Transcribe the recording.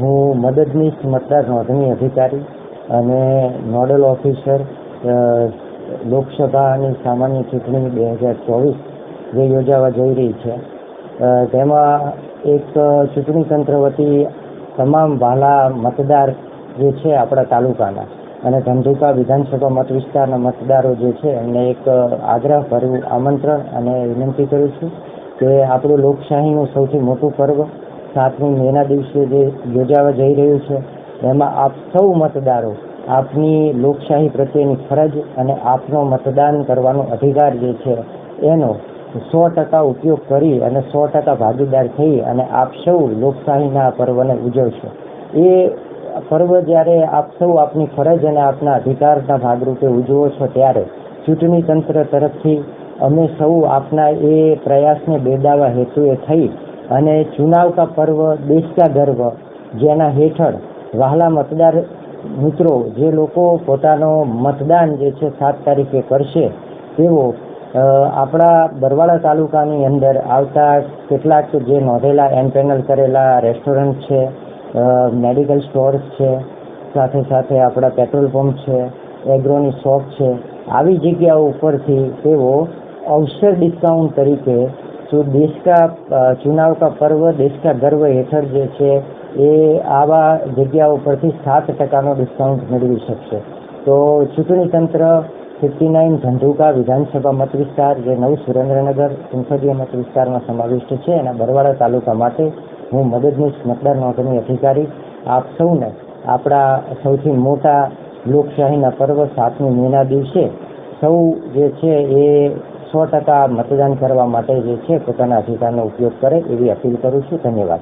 મદદનીશ મતદાર નોંધણી અધિકારી અને નોડલ ઓફિસર લોકસભાની સામાન્ય ચૂંટણી બે હજાર ચોવીસ જે યોજાવા જઈ રહી છે. તેમાં એક ચૂંટણી તંત્ર વતી તમામ વાલા મતદાર જે છે આપણા તાલુકાના અને ધંધુકા વિધાનસભા મત વિસ્તારના મતદારો જે છે એમને એક આગ્રહ ભર્યું આમંત્રણ અને વિનંતી કરું છું કે આપણું લોકશાહીનું સૌથી મોટું પર્વ સાતમી મેના દિવસે જે યોજાવા જઈ રહ્યું છે, એમાં આપ સૌ મતદારો આપની લોકશાહી પ્રત્યેની ફરજ અને આપનો મતદાન કરવાનો અધિકાર જે છે, એનો સો ટકા ઉપયોગ કરી અને સો ટકા ભાગીદાર થઈ અને આપ સૌ લોકશાહીના પર્વને ઉજવશો. એ પર્વ જ્યારે આપ સૌ આપની ફરજ અને આપના અધિકારના ભાગરૂપે ઉજવો છો ત્યારે ચૂંટણી તંત્ર તરફથી અમે સૌ આપના એ પ્રયાસને બેદાવા હેતુએ થઈ અને ચુનાવ કા પર્વ દેશ કા ગર્વ જેના હેઠળ વહાલા મતદાર મિત્રો જે લોકો પોતાનો મતદાન જે છે સાત તારીખે કરશે, તેઓ આપણા બરવાળા તાલુકાની અંદર આવતા કેટલાક જે નોંધેલા એનપેનલ કરેલા રેસ્ટોરન્ટ છે મેડિકલ સ્ટોર્સ છે, સાથે સાથે આપણા પેટ્રોલ પંપ છે, એગ્રોની શોપ છે, આવી જગ્યાઓ ઉપરથી તેઓ અવસર ડિસ્કાઉન્ટ તરીકે દેશ ચુનાવ કા પર્વ દેશકા ગર્વ હેઠળ જે છે, એ આવા જગ્યાઓ પરથી સાત ટકાનો ડિસ્કાઉન્ટ મેળવી શકશે. તો ચૂંટણી તંત્ર ફિફ્ટી નાઇન ધંધુકા વિધાનસભા મત વિસ્તાર, જે નવ સુરેન્દ્રનગર સંસદીય મત વિસ્તારમાં સમાવિષ્ટ છે, એના બરવાડા તાલુકા માટે હું મદદનીશ મતદાર નોંધણી અધિકારી. આપ સૌને આપણા સૌથી મોટા લોકશાહીના પર્વ સાતમી મેના દિવસે સૌ જે છે એ સો ટકા મતદાન કરવા માટે જે છે પોતાના અધિકારનો ઉપયોગ કરે એવી અપીલ કરું છું. ધન્યવાદ.